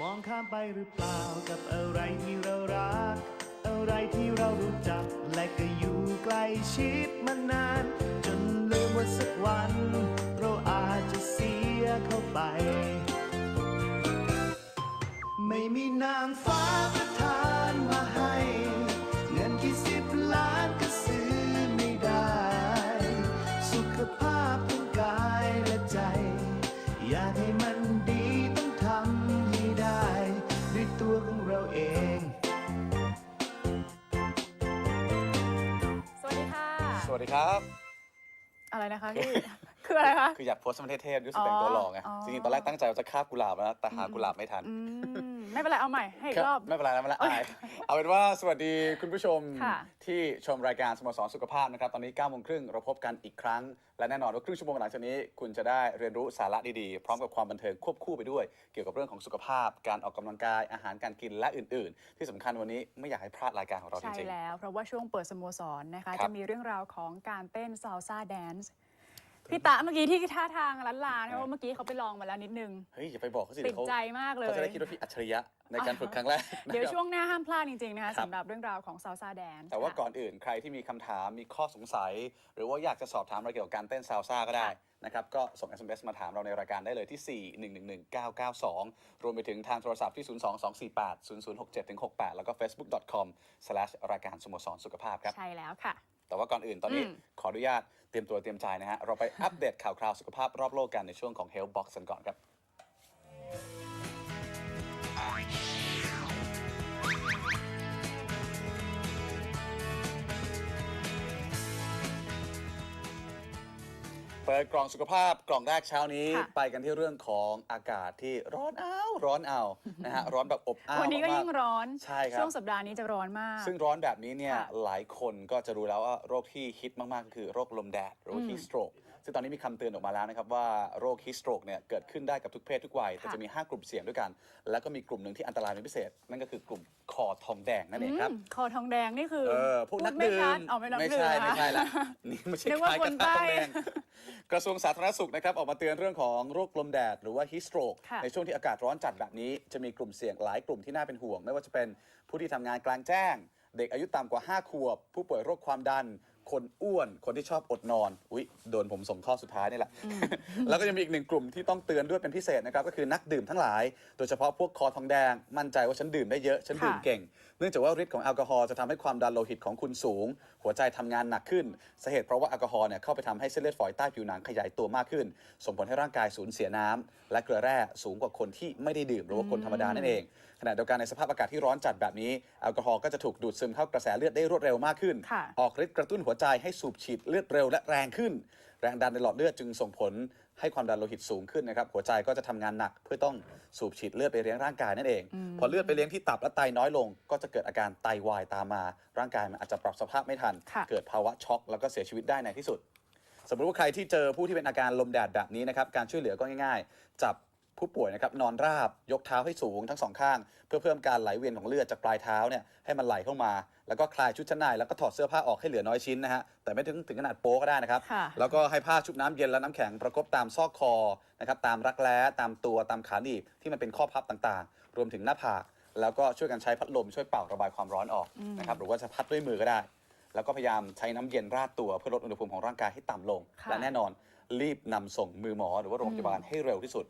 มองข้ามไปหรือเปล่ากับอะไรที่เรารัก อะไรที่เรารู้จัก และก็อยู่ใกล้ชิดมานาน จนลืมว่าสักวัน เราอาจจะเสียเข้าไป ไม่มีนางฟ้า วัสดีครับ อะไรนะคะพี่ คืออะไรคะคืออยากโพสต์มันเท่ๆรู้สึกแต่งตัวหล่อไงอ๋อ จริงๆตอนแรกตั้งใจว่าจะคาบกุหลาบนะแต่หากุหลาบไม่ทันอืมไม่เป็นไรเอาใหม่ให้อีกรอบ ไม่เป็นไรนะไม่เป็นไรอายเอาเป็นว่าสวัสดีคุณผู้ชมค่ะ ที่ชมรายการสโมสรสุขภาพนะครับ ตอนนี้9ก้าโมงครึ่งเราพบกันอีกครั้ง และแน่นอนว่าครึ่งชั่วโมงหลังจากนี้ คุณจะได้เรียนรู้สาระดีๆ พร้อมกับความบันเทิงควบคู่ไปด้วย เกี่ยวกับเรื่องของสุขภาพ การออกกำลังกายอาหารการกินและอื่น ๆ ที่สำคัญวันนี้ไม่อยากให้พลาดรายการของเราจใช่ริงๆแล้ว เพราะว่าช่วงเปิดสโมสรนะคะ ครับจะมีเรื่องราวของการเต้นซาลซ่าแดนซ์ พี่ตะเมื่อกี้ที่ท่าทางล้านลานะเพราะว่าเมื่อกี้เขาไปลองมาแล้วนิดนึง เฮ้ยอย่าไปบอกเขาสิติดเยวเขาใจมากเลยเขาจะได้คิดว่าพี่อัจฉริยะในการฝึกครั้งแรกนะครับเดี๋ยวช่วงหน้าห้ามพลาดจริงๆนะคะครับสำหรับเรื่องราวของซาลซ่าแดนซ์แต่ว่าก่อนอื่นใครที่มีคำถามมีข้อสงสัย หรือว่าอยากจะสอบถามอะไรเกี่ยวกับการเต้นซาวซ่าก็ได้นะครับก็ส่ง SMS มาถามเราในรายการได้เลยที่ 4 1 1 1 9 9 2 รวมไปถึงทางโทรศัพท์ที่ 0 2 2 4 8 0 0 6 7 6 8 แล้วก็ facebook.com slash รายการสโมสรสุขภาพครับ ใช่แล้วค่ะ แต่ว่าก่อนอื่นตอนนี้อืม ขออนุญาตเตรียมตัวเตรียมใจนะฮะ เราไปอัปเดตข่าวคราวสุขภาพรอบโลกกันในช่วงของ Health Box กันก่อนครับ เปิดกล่องสุขภาพกล่องแรกเช้านี้ ค่ะ ไปกันที่เรื่องของอากาศที่ร้อนอ้าวร้อนเอานะฮะร้อนแบบอบอ้าววันนี้ก็มากๆยิ่งร้อน ใช่ครับ ช่วงสัปดาห์นี้จะร้อนมากซึ่งร้อนแบบนี้เนี่ยค่ะหลายคนก็จะรู้แล้วว่าโรคที่ฮิตมากๆก็คือโรคลมแดดหรือว่า heat stroke ซึ่งตอนนี้มีคำเตือนออกมาแล้วนะครับว่าโรค heat stroke เนี่ยเกิดขึ้นได้กับทุกเพศทุกวัย แต่ค่ะจะมี 5 กลุ่มเสี่ยงด้วยกัน แล้วก็มีกลุ่มหนึ่งที่อันตรายเป็นพิเศษ นั่นก็คือกลุ่มคอทองแดงนั่นเองครับอืมคอทองแดงนี่คือเออพวกนักพูดไม่ดื่ชัมดเอาไม่นักไม่ดื่มใช่นะไม่ใช่ละนี่ไม่ใช่นึกว่าคล้ายคกับนทใบ้องแดงกระทรวงสาธารณสุขนะครับออกมาเตือนเรื่องของโรคลมแดดหรือว่า heat stroke ค่ะในช่วงที่อากาศร้อนจัดแบบนี้ จะมีกลุ่มเสี่ยงหลายกลุ่มที่น่าเป็นห่วง ไม่ว่าจะเป็นผู้ที่ทำงานกลางแจ้ง เด็กอายุต่ำกว่า 5 ขวบ ผู้ป่วยโรคความดัน คนอ้วน คนที่ชอบอดนอน อุ๊ย โดนผมส่งข้อสุดท้ายนี่แหละ แล้วก็ยังมีอีกหนึ่งกลุ่มที่ต้องเตือนด้วยเป็นพิเศษนะครับ ก็คือนักดื่มทั้งหลาย โดยเฉพาะพวกคอทองแดง มั่นใจว่าฉันดื่มได้เยอะ ฉันดื่มค่ะเก่ง เนื่องจากว่าฤทธิ์ของแอลกอฮอล์จะทำให้ความดันโลหิตของคุณสูง หัวใจทำงานหนักขึ้น สาเหตุเพราะว่าแอลกอฮอล์เนี่ยเข้าไปทำให้เส้นเลือดฝอยใต้ผิวหนังขยายตัวมากขึ้น ส่งผลให้ร่างกายสูญเสียน้ำและเกลือแร่สูงกว่าคนที่ไม่ได้ดื่มหรือว่าคนธรรมดานั่นเองขณะเดียวกันในสภาพอากาศที่ร้อนจัดแบบนี้แอลกอฮอล์ก็จะถูกดูดซึมเข้ากระแสเลือดได้รวดเร็วมากขึ้น ค่ะ ออกฤทธิ์กระตุ้นหัวใจให้สูบฉีดเลือดเร็วและแรงขึ้น แรงดันในหลอดเลือดจึงส่งผลให้ความดันโลหิตสูงขึ้นนะครับหัวใจก็จะทำงานหนักเพื่อต้องสูบฉีดเลือดไปเลี้ยงร่างกายนั่นเอง พอเลือดไปเลี้ยงที่ตับและไตน้อยลง ก็จะเกิดอาการไตวายตามมา ร่างกายมันอาจจะปรับสภาพไม่ทัน ค่ะ เกิดภาวะช็อกแล้วก็เสียชีวิตได้ในที่สุด สมมติว่าใครที่เจอผู้ที่เป็นอาการลมแดดแบบนี้นะครับ การช่วยเหลือก็ง่ายๆ จับ ผู้ป่วยนะครับนอนราบยกเท้าให้สูงทั้งสองข้าง เพื่อเพิ่มการไหลเวียนของเลือดจากปลายเท้าเนี่ยให้มันไหลเข้ามา แล้วก็คลายชุดชั้นในแล้วก็ถอดเสื้อผ้าออกให้เหลือน้อยชิ้นนะฮะแต่ไม่ถึงถึงขนาดโป๊ก็ได้นะครับค่ะแล้วก็ให้ผ้าชุบน้ำเย็นและน้ำแข็งประกบตามซอกคอนะครับตามรักแร้ตามตัวตามขาหนีบที่มันเป็นข้อพับต่างๆ รวมถึงหน้าผากแล้วก็ช่วยกันใช้พัดลมช่วยเป่าระบายความร้อนออกนะครับหรือว่าจะพัดด้วยมือก็ได้ แล้วก็พยายามใช้น้ำเย็นราดตัวเพื่อลดอุณหภูมิของร่างกายให้ต่ำลงค่ะและแน่นอนรีบนำส่งมือหมอหรือว่าโรงพยาบาลให้เร็วที่สุด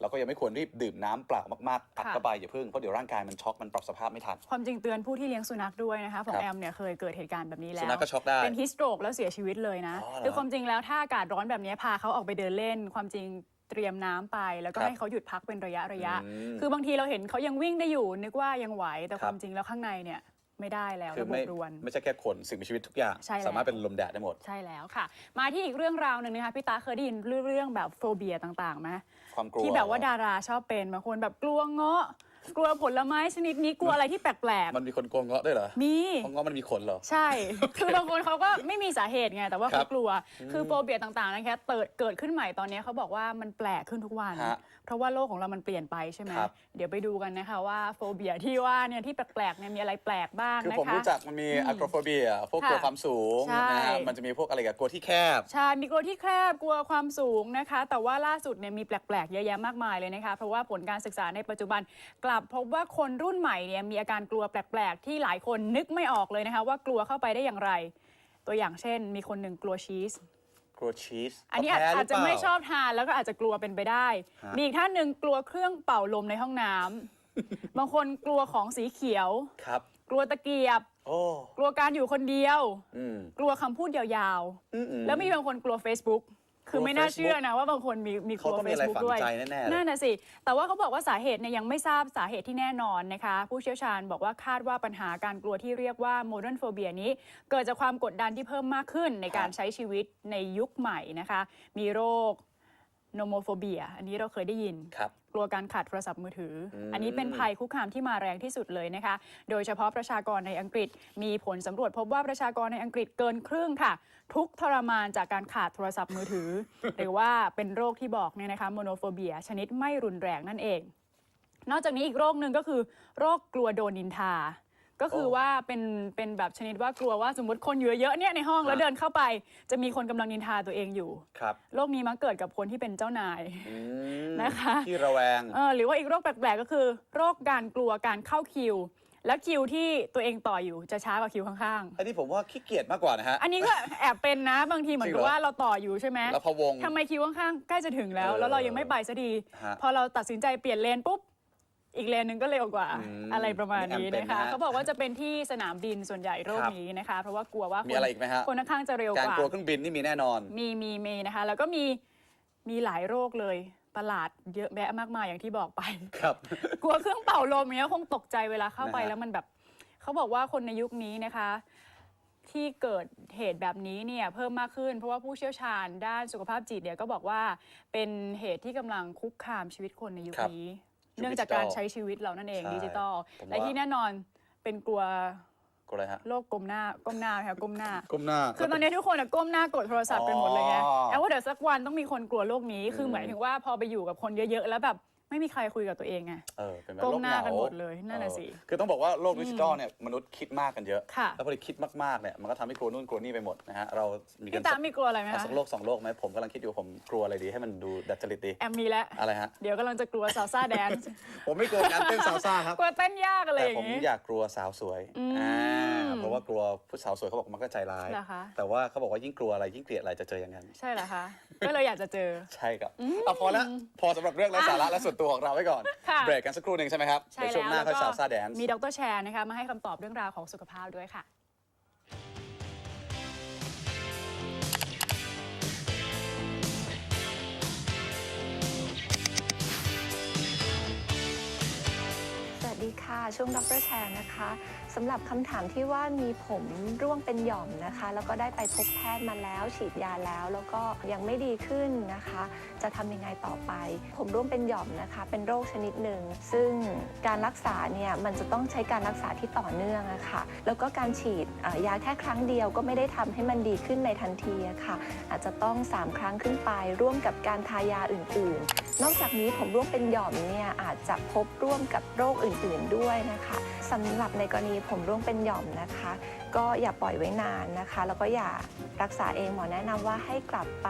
แล้วก็ยังไม่ควรรีบดื่มน้ำเปล่ามากๆอัดค่ะเข้าไปอย่าเพึ่งเพราะเดี๋ยวร่างกายมันช็อกมันปรับสภาพไม่ทัน ความจริงเตือนผู้ที่เลี้ยงสุนัขด้วยนะคะของครับแอมเนี่ยเคยเกิดเหตุการณ์แบบนี้แล้ว สุนัขก็ช็อกได้ เป็นฮิสโตรกแล้วเสียชีวิตเลยนะอ๋อเหรอคือความจริงแล้วถ้าอากาศร้อนแบบนี้พาเขาออกไปเดินเล่น ความจริงเตรียมน้ำไปแล้วก็ครับให้เขาหยุดพักเป็นระยะระยะอืมคือบางทีเราเห็นเขายังวิ่งได้อยู่นึกว่ายังไหวแต่คครับวามจริงแล้วข้างในเนี่ย ไม่ได้แล้วคือระบไม่บรวน ไม่ใช่แค่คนสิ่งมีชีวิตทุกอย่าง ใช่แล้ว สามารถเป็นลมแดดได้หมด ใช่แล้วค่ะ มาที่อีกเรื่องราวหนึ่งนะคะพี่ตาเคยได้ยินเรื่องแบบโฟเบียต่างๆไหมความกลัวที่แบบว่าดาราชอบเป็นบางคนแบบกลัวเงาะ กลัวผลไม้ชนิดนี้กลัวอะไรที่แปลกมันมีคนโกงเงาะด้วยเหรอๆมี เพราะเงาะมันมีขนเหรอ ใช่ คือบางคนเขาก็ไม่มีสาเหตุไง แต่ว่าครัเขาบกลัว คือโฟเบียต่างๆนะคะเติดเกิดขึ้นใหม่ตอนนี้เขาบอกว่ามันแปลกขึ้นทุกวัน ฮะเพราะว่าโลกของเรามันเปลี่ยนไปใช่ไหม ครับ เดี๋ยวไปดูกันนะคะว่าโฟเบียที่ว่าเนี่ยที่แปลกๆเนี่ยมีอะไรแปลกบ้างคือนะผมคะ รู้จักมันมีอะโกรโฟเบีย พวกค่ะกลัวความสูงใช่ นะฮะมันจะมีพวกอะไรกับกลัวที่แคบ ใช่มีกลัวที่แคบกลัวความสูงนะคะ แต่ว่าล่าสุดเนี่ยมีแปลกๆเยอะแยะมากมายเลยนะคะ เพราะว่าผลการศึกษาในปัจจุบันกลับพบว่าคนรุ่นใหม่เนี่ยมีอาการกลัวแปลก ๆ ที่หลายคนนึกไม่ออกเลยนะคะ ว่ากลัวเข้าไปได้อย่างไร ตัวอย่างเช่น มีคนหนึ่งกลัวชีส กลัวชีสอันนี้อาจแพ้หรือาจจะเปล่ไม่ชอบทานแล้วก็อาจจะกลัวเป็นไปได้ฮะมีอีกท่านหนึ่งกลัวเครื่องเป่าลมในห้องน้ำบางคนกลัวของสีเขียวครับกลัวตะเกียบโอ้กลัวการอยู่คนเดียวอืมกลัวคำพูดยาวอืมๆๆแล้วมีบางคนกลัว Facebook คือไม่น่าเชื่อนะว่าบางคนมีมีกลัวเขาต้องมีอะไร Facebook ฝังด้วยใจแน่ๆเลย นั่นน่ะสิ แต่ว่าเขาบอกว่าสาเหตุเนี่ยยังไม่ทราบสาเหตุที่แน่นอนนะคะ ผู้เชี่ยวชาญบอกว่าคาดว่าปัญหาการกลัวที่เรียกว่า modern phobia นี้ เกิดจากความกดดันที่เพิ่มมากขึ้นในการใช้ชีวิตในยุคใหม่นะคะ มีโรค โนโมโฟเบียอันนี้เราเคยได้ยิน ครับกลัวการขาดโทรศัพท์มือถืออมอันนี้เป็นภัยคุกคามที่มาแรงที่สุดเลยนะคะ โดยเฉพาะประชากรในอังกฤษ มีผลสำรวจพบว่าประชากรในอังกฤษเกินครึ่งค่ะ ทุกข์ทรมานจากการขาดโทรศัพท์มือถือ หรือว่าเป็นโรคที่บอกเนี่ยนะคะโมโนโฟเบีย ชนิดไม่รุนแรงนั่นเอง นอกจากนี้อีกโรคหนึ่งก็คือ โรคกลัวโดนนินทา ก็คือโอ้ว่าเป็นเป็นแบบชนิดว่ากลัวว่าสมมติคนอยู่เยอะๆเนี่ยในห้องแล้วฮะเดินเข้าไป จะมีคนกำลังนินทาตัวเองอยู่ ครับโรคนี้มักเกิดกับคนที่เป็นเจ้านาย อืมนะคะ ที่ระแวง เออหรือว่าอีกโรคแปลกๆก็คือ โรคการกลัวการเข้าคิว และคิวที่ตัวเองต่ออยู่จะช้ากว่าคิวข้างอันนี้ผมว่าขี้เกียจมากกว่านะฮะ ๆ อันนี้ก็ แอบเป็นนะบางทีเหมือนจริกับงเหรอ ว่าเราต่ออยู่ใช่ไหมแล้วพะวง ทำไมคิวข้างๆใกล้จะถึงแล้วเออแล้วเรายังไม่ไปสักทีฮะ พอเราตัดสินใจเปลี่ยนเลนปุ๊บ อีกเลนหนึ่งก็เร็วกว่าอืมอะไรประมาณนี้อันนี้แอมเป็นนะคะนะฮะเขาบอกว่าจะเป็นที่สนามบินส่วนใหญ่โรคครับนี้นะคะ เพราะว่ากลัวว่ามีคนอะไรอีกไหมฮะ คนข้างๆจะเร็วการกว่ากลัวเครื่องบินนี่มีแน่นอน มีมีมีนะคะ แล้วก็มีมีหลายโรคเลยประหลาดเยอะแยะมากมายอย่างที่บอกไป ครับ กลัวเครื่องเป่าลมเนี้ยคงตกใจเวลาเข้าไปนะฮะ แล้วมันแบบเขาบอกว่าคนในยุคนี้นะคะ ที่เกิดเหตุแบบนี้เนี่ยเพิ่มมากขึ้น เพราะว่าผู้เชี่ยวชาญด้านสุขภาพจิตเนี่ยก็บอกว่าเป็นเหตุที่กำลังคุกคามชีวิตคนในยุคครับนี้ยุค เนื่องจากการดิจิทัลใช้ชีวิตเรานั่นเองใช่ดิจิตอลผมและว่าที่แน่นอนเป็นกลัวกลัวอะไรฮะโรคก้มหน้าก้มหน้าค่ะก้มหน้า ก้มหน้า คือตอนนี้ทุกคนอะก้มหน้ากดโทรศัพท์กันหมดเลยไงอ๋อแอบว่าเดี๋ยวสักวันต้องมีคนกลัวโลกนี้ คือม หมายถึงว่าพอไปอยู่กับคนเยอะๆ แล้วแบบ ไม่มีใครคุยกับตัวเองไงเออเป็นแบบก้มหน้าโรคกันเงหมดเลยนั่นน่ะเออสิคือต้องบอกว่าโลกดิจิทัลเนี่ยมนุษย์คิดมากกันเยอะค่ะแล้วพอคิดมากๆเนี่ยมันก็ทำให้กลัวนู่นกลัวนี่ไปหมดนะฮะเรามีกัพี่นตาสักมีกลัวอะไรไหมเอาคะสักโลกสองโลกไหมผมกำลังคิดอยู่ผมกลัวอะไรดีให้มันดูดัดจริตดีแอมมีแล้วอะไรฮะเดี๋ยวกำลังจะกลัวซาซ่าแดนซ์ผมไม่กลัวการเต้นซาลซ่าครับกลัวเต้นยากอะไรอแต่ย่าผมงนี้อยากกลัวสาวสวยอืมอ่าเพราะว่ากลัวผู้สาวสวยเขาบอกมันก็ใจร้ายเหรอคะแต่ว่าเขาบอกว่ายิ่งกลัวอะไรยิ่งเกลียดอะไรจะเจออย่างนั้นใช่เหรอคะก็เลยอยากจะเจอใช่ครับเอาพอแล้วพอสำหรับเรื่องไร้สาระและส่วนตัวของเราไว้ก่อน ค่ะ เบรกกันสักครู่หนึ่งใช่ไหมครับใช่เดี๋ยวช่วงหแล้น้าวค่อยแล้วสาวซ่าแดนซ์ มีดรแชร์นะคะมาให้คำตอบเรื่องราวของสุขภาพด้วยค่ะ ช่วงดรแชร์นะคะสำหรับคำถามที่ว่ามีผมร่วงเป็นหย่อมนะคะ แล้วก็ได้ไปพบแพทย์มาแล้ว ฉีดยาแล้ว แล้วก็ยังไม่ดีขึ้นนะคะ จะทำยังไงต่อไป ผมร่วงเป็นหย่อมนะคะ เป็นโรคชนิดหนึ่ง ซึ่งการรักษาเนี่ยมันจะต้องใช้การรักษาที่ต่อเนื่องอะค่ะแล้วก็การฉีดยาแค่ครั้งเดียวก็ไม่ได้ทำให้มันดีขึ้นในทันทีะค่ะ อาจจะต้อง 3 ครั้งขึ้นไป ร่วมกับการทายาอื่น ๆ นอกจากนี้ผมร่วงเป็นหย่อมเนี่ยอาจจะพบร่วมกับโรคอื่น ๆ ด้วยนะคะสำหรับในกรณีผมร่วงเป็นหย่อมนะคะ ก็อย่าปล่อยไว้นานนะคะ แล้วก็อย่ารักษาเองหมอแนะนำว่าให้กลับไป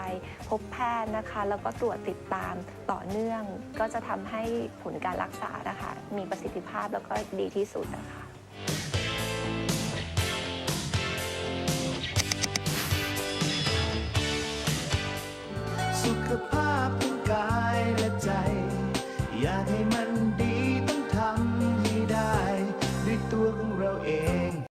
พบแพทย์นะคะ แล้วก็ตรวจติดตามต่อเนื่อง ก็จะทำให้ผลการรักษานะคะ มีประสิทธิภาพแล้วก็ดีที่สุดนะคะ